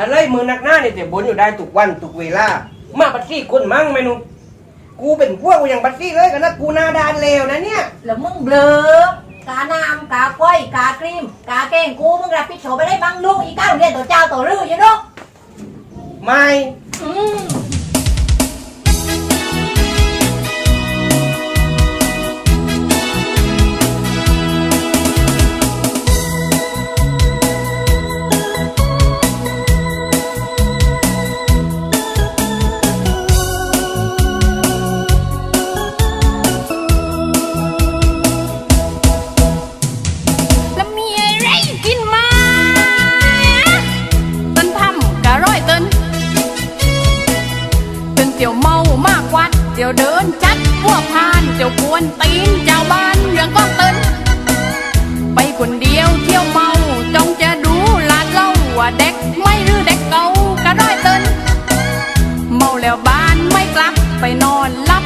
อะไรมือนักหน้าเนี่ยแต่บนอยู่ได้ทุกวันทุกเวลา มาปัดซี่คนมั่งไหมหนุกูเป็นพวกกูยังปัดซี่เลยกันนะกูหน้าดานเลวนะเนี่ย แล้วมึงเบลอกาน้ำกาก้อยกาครีมกาแกงกูมึงรับผิดชอบไปได้บ้างลูกอีก้าวเรียนตัวเจ้าตัวรื้ออยู่เนาะไม่อืม เต้นเตียวเมามากวัดเตียวเดินจัดพวกพานเตียวกวนตีนเจ้าบ้านเรื่องก็ต้นไปคนเดียวเที่ยวเมาจงจะดูลาดเล่าว่าเด็กไม่หรือเด็กเก่ากะร้อยต้นเมาแล้วบ้านไม่กลับไปนอนหลับ